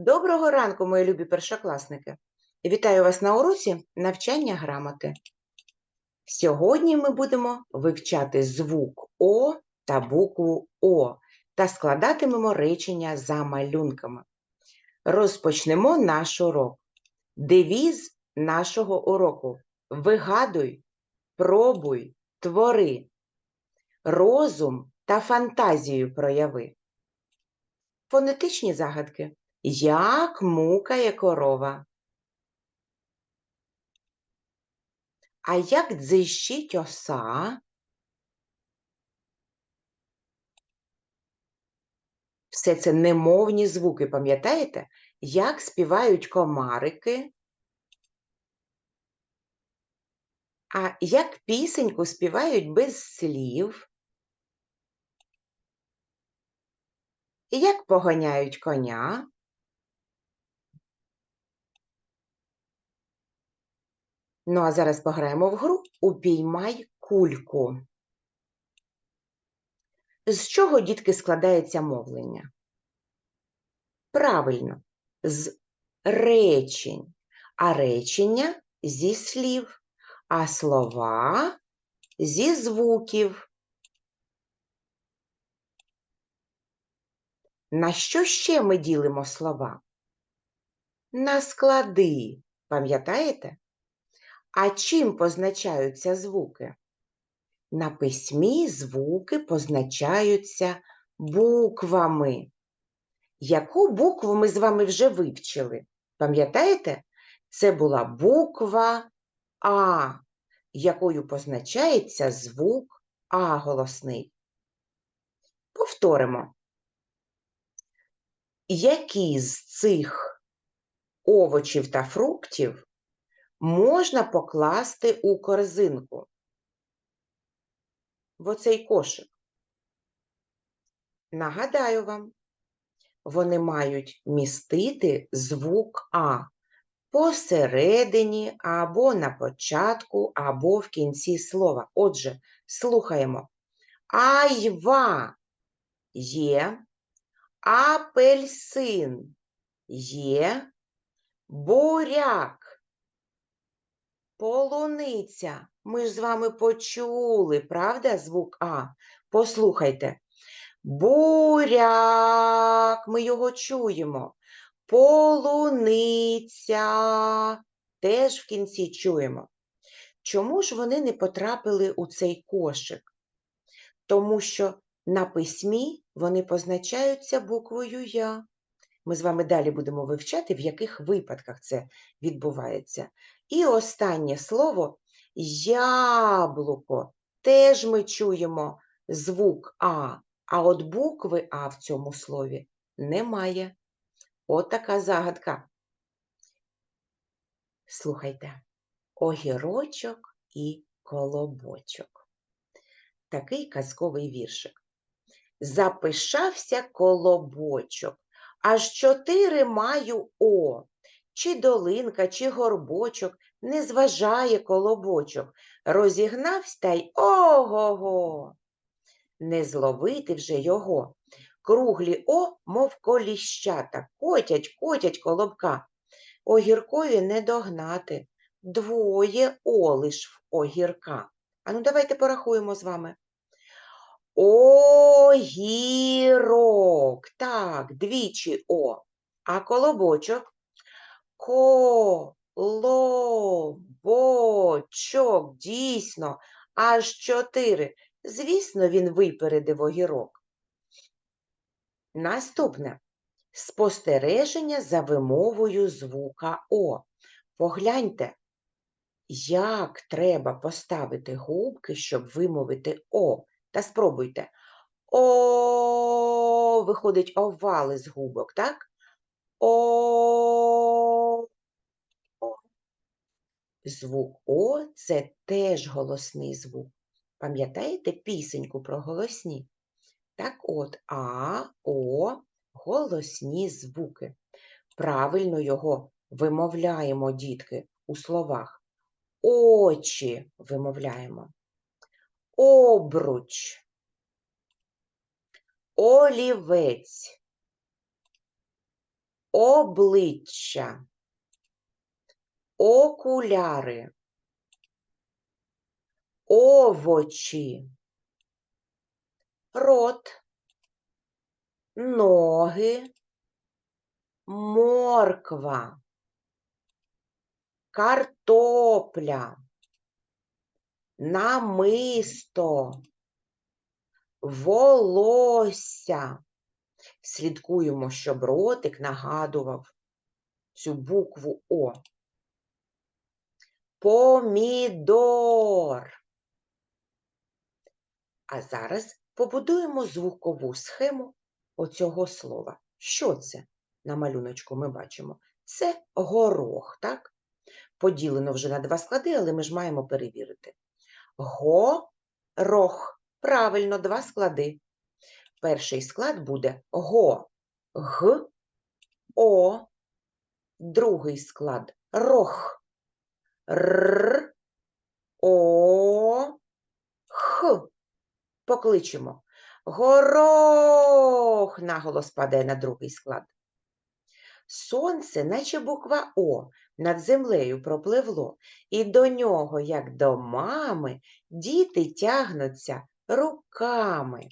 Доброго ранку, мої любі першокласники! Вітаю вас на уроці навчання грамоти. Сьогодні ми будемо вивчати звук О та букву О та складатимемо речення за малюнками. Розпочнемо наш урок. Девіз нашого уроку Вигадуй, пробуй, твори, розум та фантазію прояви. Фонетичні загадки. Як мукає корова? А як дзищить оса? Все це немовні звуки, пам'ятаєте? Як співають комарики? А як пісеньку співають без слів? Як поганяють коня? Ну, а зараз пограємо в гру Упіймай кульку. З чого, дітки, складається мовлення? Правильно, з речень, а речення зі слів, а слова зі звуків. На що ще ми ділимо слова? На склади, пам'ятаєте? А чим позначаються звуки? На письмі звуки позначаються буквами. Яку букву ми з вами вже вивчили? Пам'ятаєте? Це була буква А, якою позначається звук А голосний. Повторимо. Які з цих овочів та фруктів можна покласти у корзинку в оцей кошик. Нагадаю вам, вони мають містити звук А посередині або на початку, або в кінці слова. Отже, слухаємо. Айва є, апельсин є, буряк Полуниця. Ми ж з вами почули, правда, звук А? Послухайте. Буряк, ми його чуємо. Полуниця. Теж в кінці чуємо. Чому ж вони не потрапили у цей кошик? Тому що на письмі вони позначаються буквою Я. Ми з вами далі будемо вивчати, в яких випадках це відбувається. І останнє слово яблуко. Теж ми чуємо звук А, а от букви А в цьому слові немає. От така загадка. Слухайте, огірочок і колобочок. Такий казковий віршик. Запишався колобочок, аж чотири маю О. Чи долинка, чи горбочок, не зважає колобочок, розігнавсь та й ого. го Не зловити вже його. Круглі о, мов коліщата, котять, котять колобка. Огіркові не догнати. Двоє о лиш в огірка. Ану, давайте порахуємо з вами. Огірок. Так, двічі О. А колобочок колобочок. Дійсно, аж чотири. Звісно, він випередив огірок. Наступне спостереження за вимовою звука О. Погляньте, як треба поставити губки, щоб вимовити О. Та спробуйте. О, виходить овали з губок, так? О. Звук О це теж голосний звук. Пам'ятаєте пісеньку про голосні? Так от А, О голосні звуки. Правильно його вимовляємо, дітки, у словах. Очі вимовляємо. Обруч, олівець, обличчя, окуляри, овочі, рот, ноги, морква, картопля, намисто, волосся. Слідкуємо, щоб ротик нагадував цю букву О. Помідор. А зараз побудуємо звукову схему оцього слова. Що це? На малюночку ми бачимо. Це горох, так? Поділено вже на два склади, але ми ж маємо перевірити. Горох. Правильно, два склади. Перший склад буде го, г, о. Другий склад рох, р, о, х. Покличемо. Горох наголос падає на другий склад. Сонце, наче буква О, над землею пропливло, і до нього, як до мами, діти тягнуться руками.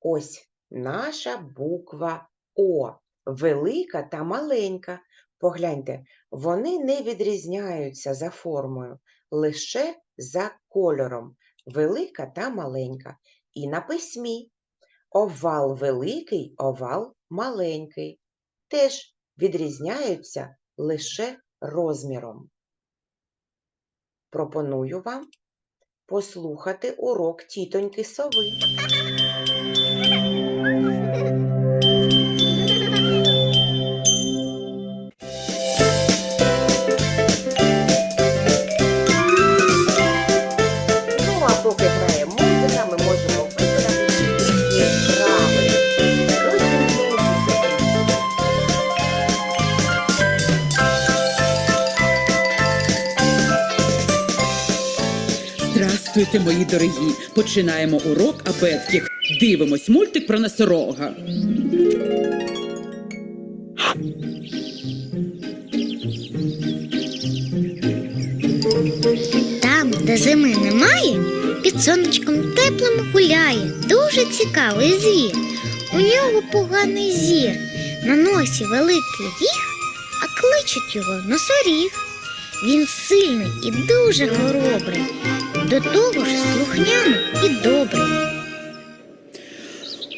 Ось наша буква О, велика та маленька. Погляньте, вони не відрізняються за формою, лише за кольором, велика та маленька. І на письмі овал великий, овал маленький. Теж відрізняються лише розміром. Пропоную вам послухати урок тітоньки сови. Здравствуйте, мої дорогі! Починаємо урок абетків. Дивимось мультик про носорога. Там, де зими немає, під сонечком теплим гуляє. Дуже цікавий звір. У нього поганий зір. На носі великий ріг, а кличуть його носоріг. Він сильний і дуже хоробрий. До того ж слухняний і добрий.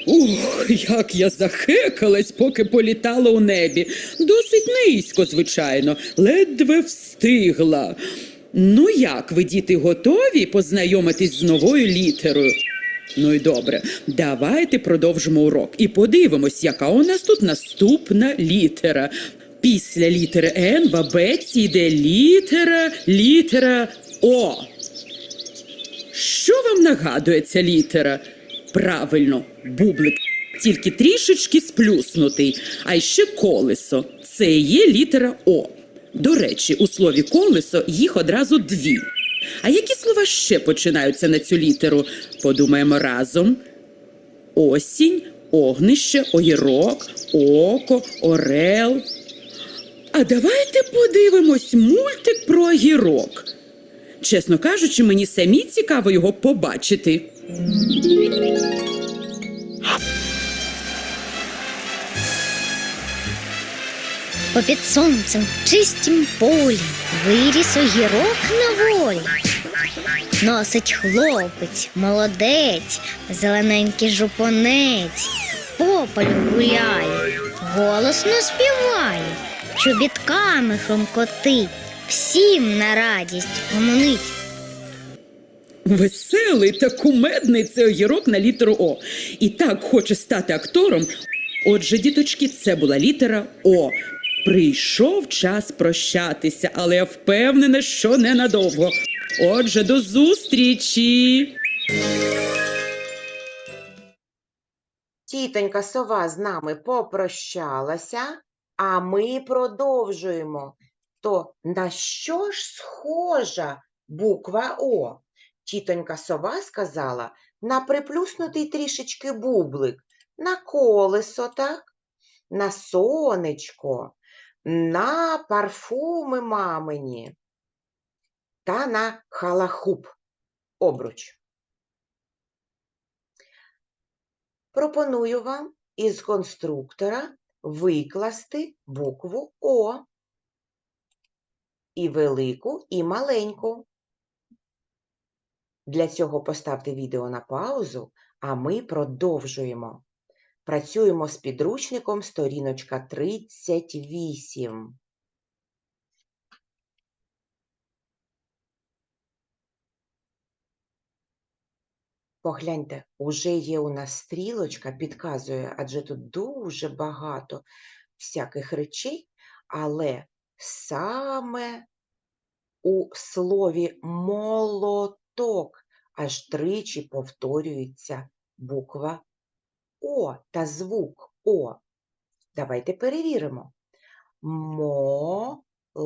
Ух, як я захекалась, поки політала у небі. Досить низько, звичайно, ледве встигла. Ну як ви, діти, готові познайомитись з новою літерою? Ну і добре, давайте продовжимо урок і подивимось, яка у нас тут наступна літера. Після літери Н в абетці йде літера, літера О. Що вам нагадує ця літера? Правильно, бублик, тільки трішечки сплюснутий, а ще колесо. Це є літера О. До речі, у слові колесо їх одразу дві. А які слова ще починаються на цю літеру? Подумаємо разом. Осінь, огнище, огірок, око, орел. А давайте подивимось мультик про огірок. Чесно кажучи, мені самі цікаво його побачити. Попід сонцем в чистім полі виріс огірок на волі. Носить хлопець, молодець, зелененький жупонець, по полю гуляє, голосно співає, чобітками хромкотить, всім на радість гомонить. Веселий та кумедний це огірок на літеру О. І так хоче стати актором. Отже, діточки, це була літера О. Прийшов час прощатися, але я впевнена, що ненадовго. Отже, до зустрічі! Тітонька сова з нами попрощалася, а ми продовжуємо. То на що ж схожа буква О? Тітонька сова сказала на приплюснутий трішечки бублик, на колесо, так? на сонечко, на парфуми мамині та на халахуп обруч. Пропоную вам із конструктора викласти букву О і велику, і маленьку. Для цього поставте відео на паузу, а ми продовжуємо. Працюємо з підручником сторіночка 38. Погляньте, уже є у нас стрілочка, підказує, адже тут дуже багато всяких речей, але саме у слові молоток аж тричі повторюється буква О та звук О. Давайте перевіримо. Молоток.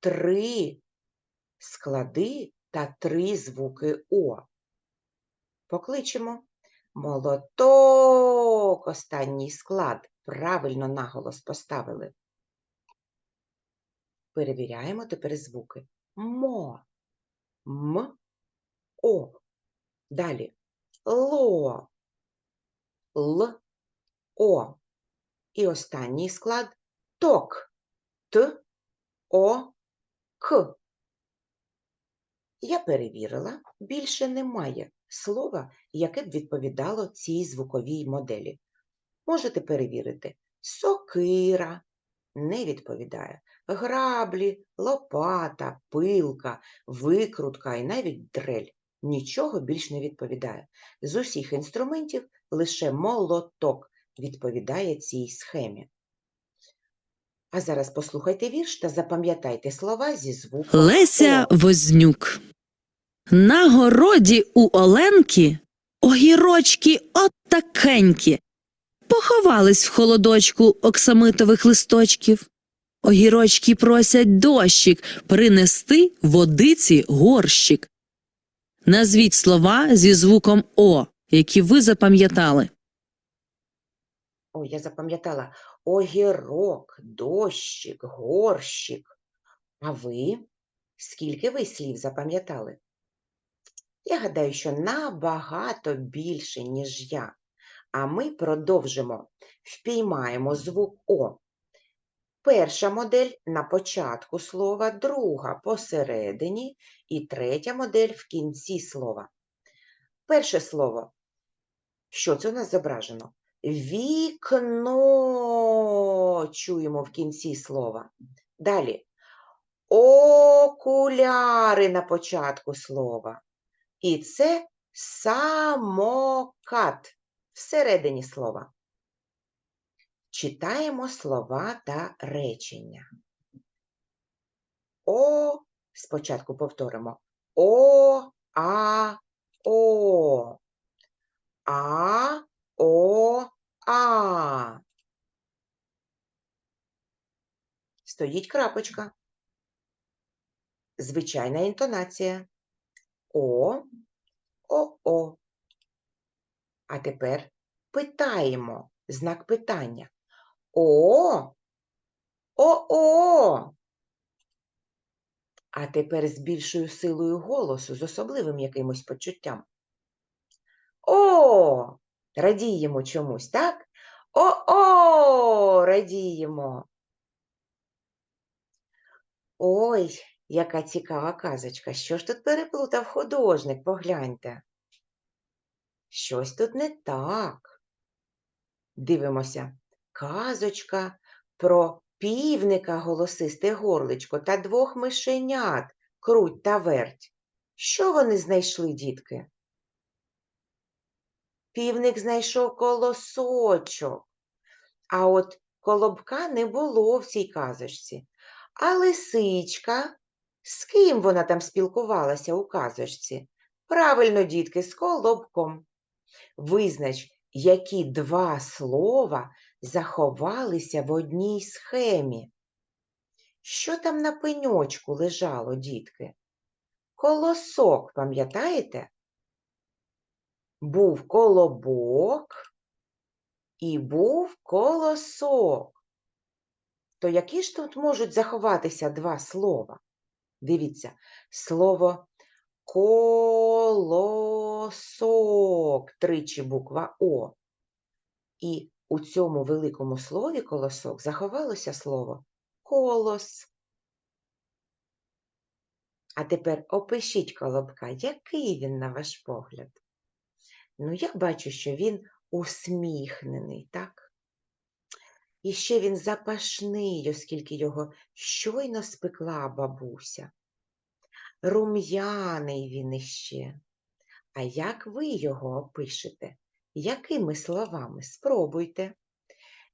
Три склади та три звуки О. Покличемо. Молоток. Останній склад. Правильно наголос поставили. Перевіряємо тепер звуки. Мо. М. О. Далі. Ло. Л. О. І останній склад ток. Т. О. К. Я перевірила, більше немає слова, яке б відповідало цій звуковій моделі. Можете перевірити. Сокира не відповідає. Граблі, лопата, пилка, викрутка і навіть дрель. Нічого більш не відповідає. З усіх інструментів лише молоток відповідає цій схемі. А зараз послухайте вірш та запам'ятайте слова зі звуком Леся Вознюк. На городі у Оленки огірочки отакенькі. Поховались в холодочку оксамитових листочків. Огірочки просять дощик принести водиці горщик. Назвіть слова зі звуком О, які ви запам'ятали. Ой, я запам'ятала огірок, дощик, горщик. А ви? Скільки ви слів запам'ятали? Я гадаю, що набагато більше, ніж я. А ми продовжимо. Впіймаємо звук О. Перша модель на початку слова, друга посередині і третя модель в кінці слова. Перше слово. Що це у нас зображено? Вікно чуємо в кінці слова. Далі. Окуляри на початку слова. І це самокат всередині слова. Читаємо слова та речення. О, спочатку повторимо. О, а, о. А, о, а. Стоїть крапочка. Звичайна інтонація. О, о, о. А тепер питаємо знак питання. О, о, о. А тепер з більшою силою голосу, з особливим якимось почуттям. О, радіємо чомусь, так? О-о, радіємо. Ой, яка цікава казочка. Що ж тут переплутав художник, погляньте. Щось тут не так. Дивимося. Казочка про півника голосисте горличко та двох мишенят круть та верть. Що вони знайшли, дітки? Півник знайшов колосочок, а от колобка не було в цій казочці. А лисичка, з ким вона там спілкувалася у казочці? Правильно, дітки, з колобком. Визнач, які два слова заховалися в одній схемі. Що там на пеньочку лежало, дітки? Колосок, пам'ятаєте? Був колобок, і був колосок. То які ж тут можуть заховатися два слова? Дивіться, слово колосок, тричі буква О. І у цьому великому слові колосок заховалося слово колос. А тепер опишіть колобка, який він, на ваш погляд? Ну, я бачу, що він усміхнений, так? І ще він запашний, оскільки його щойно спекла бабуся. Рум'яний він іще. А як ви його опишете? Якими словами? Спробуйте.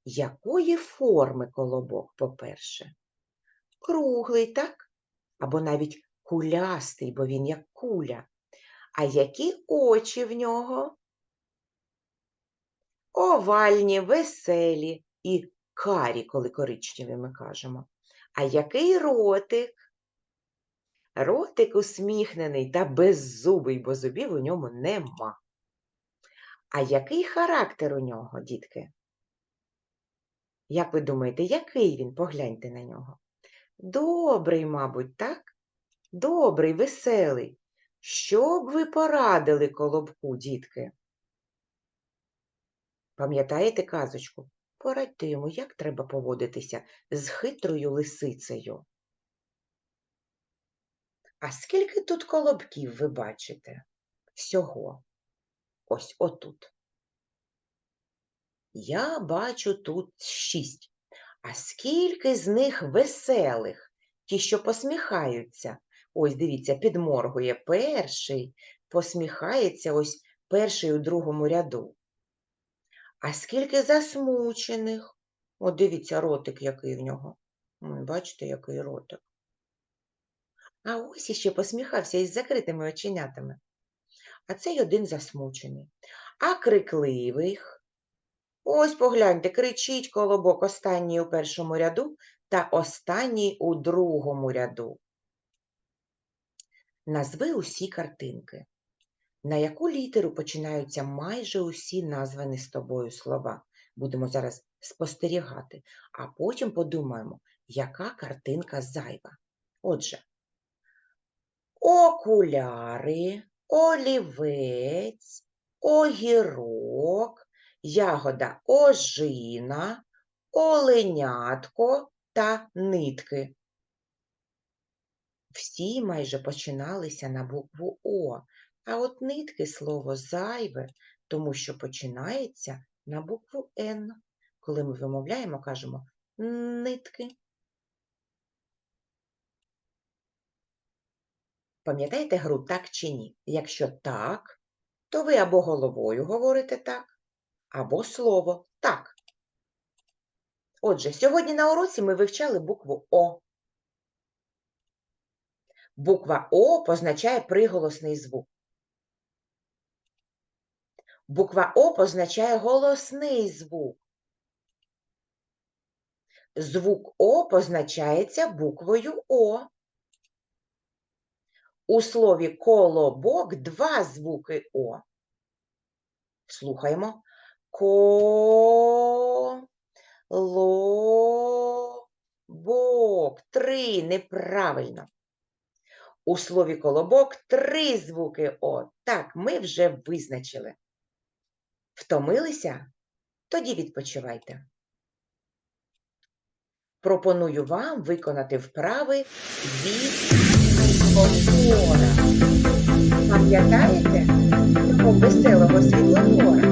Якої форми колобок, по-перше? Круглий, так? Або навіть кулястий, бо він як куля. А які очі в нього? Овальні, веселі і карі, коли коричневі ми кажемо. А який ротик? Ротик усміхнений та беззубий, бо зубів у ньому нема. А який характер у нього, дітки? Як ви думаєте, який він? Погляньте на нього. Добрий, мабуть, так? Добрий, веселий. Що б ви порадили колобку, дітки? Пам'ятаєте казочку? Порадьте йому, як треба поводитися з хитрою лисицею. А скільки тут колобків ви бачите? Всього. Ось отут. Я бачу тут шість. А скільки з них веселих, ті, що посміхаються. Ось, дивіться, підморгує перший, посміхається ось перший у другому ряду. А скільки засмучених? От дивіться, ротик який в нього. Бачите, який ротик. А ось іще посміхався із закритими оченятами. А цей один засмучений. А крикливих? Ось погляньте, кричить колобок останній у першому ряду та останній у другому ряду. Назви усі картинки. На яку літеру починаються майже усі названі з тобою слова? Будемо зараз спостерігати, а потім подумаємо, яка картинка зайва. Отже, окуляри, олівець, огірок, ягода ожина, оленятко та нитки. Всі майже починалися на букву О, а от нитки слово зайве, тому що починається на букву Н. Коли ми вимовляємо, кажемо нитки. Пам'ятаєте гру так чи ні? Якщо так, то ви або головою говорите так, або слово так. Отже, сьогодні на уроці ми вивчали букву О. Буква О позначає приголосний звук. Буква О позначає голосний звук. Звук О позначається буквою О. У слові колобок два звуки О. Слухаємо. Ко, ло, бок. Три. Неправильно. У слові колобок три звуки О. Так, ми вже визначили. Втомилися? Тоді відпочивайте. Пропоную вам виконати вправи від світлофора. Пам'ятаєте такого веселого світлофора?